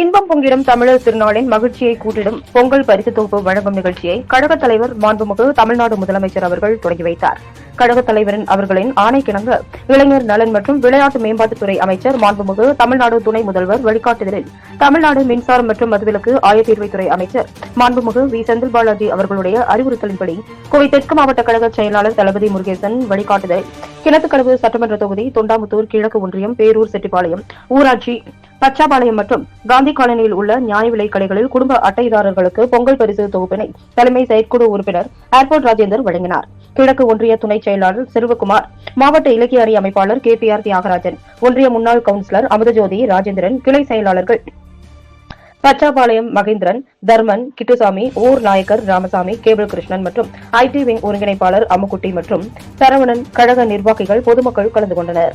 இன்பம் பொங்கிடும் தமிழர் திருநாளின் மகிழ்ச்சியை கூட்டிடும் பொங்கல் பரிசு தொகுப்பு வழங்கும் நிகழ்ச்சியை கழகத் தலைவர் மாண்புமிகு தமிழ்நாடு முதலமைச்சர் அவர்கள் தொடங்கி வைத்தார். கழகத் தலைவரின் அவர்களின் ஆணைக்கிணங்க இளைஞர் நலன் மற்றும் விளையாட்டு மேம்பாட்டுத்துறை அமைச்சர் மாண்புமிகு தமிழ்நாடு துணை முதல்வர் வழிகாட்டுதலில் தமிழ்நாடு மின்சாரம் மற்றும் மதுவிலக்கு ஆயத்தீர்வைத்துறை அமைச்சர் மாண்புமிகு வி. செந்தில் பாலாஜி அவர்களுடைய அறிவுறுத்தலின்படி கோவை தெற்கு மாவட்ட கழக செயலாளர் தளபதி முருகேசன் வழிகாட்டுதல். கிணத்துக்கடவு சட்டமன்ற தொகுதி தொண்டாமுத்தூர் கிழக்கு ஒன்றியம் பேரூர் செட்டிப்பாளையம் ஊராட்சி பச்சாபாளையம் மற்றும் காந்தி காலனியில் உள்ள நியாய விலை கடைகளில் குடும்ப அட்டைதாரர்களுக்கு பொங்கல் பரிசு தொகுப்பினை தலைமை செயற்குழு உறுப்பினர் ஏர்போர்ட் ராஜேந்தர் வழங்கினார். கிழக்கு ஒன்றிய துணை செயலாளர் சிறுவகுமார் மாவட்ட இலக்கிய அறி அமைப்பாளர் கே. பி. ஆர். தியாகராஜன் ஒன்றிய முன்னாள் கவுன்சிலர் அமுதஜோதி ராஜேந்திரன் கிளை செயலாளர்கள் பச்சாபாளையம் மகேந்திரன் தர்மன் கிட்டுசாமி ஊர் நாயக்கர் ராமசாமி கேபிள் கிருஷ்ணன் மற்றும் ஐடி விங் ஒருங்கிணைப்பாளர் அம்முக்குட்டி மற்றும் சரவணன் கழக நிர்வாகிகள் பொதுமக்கள் கலந்து கொண்டனர்.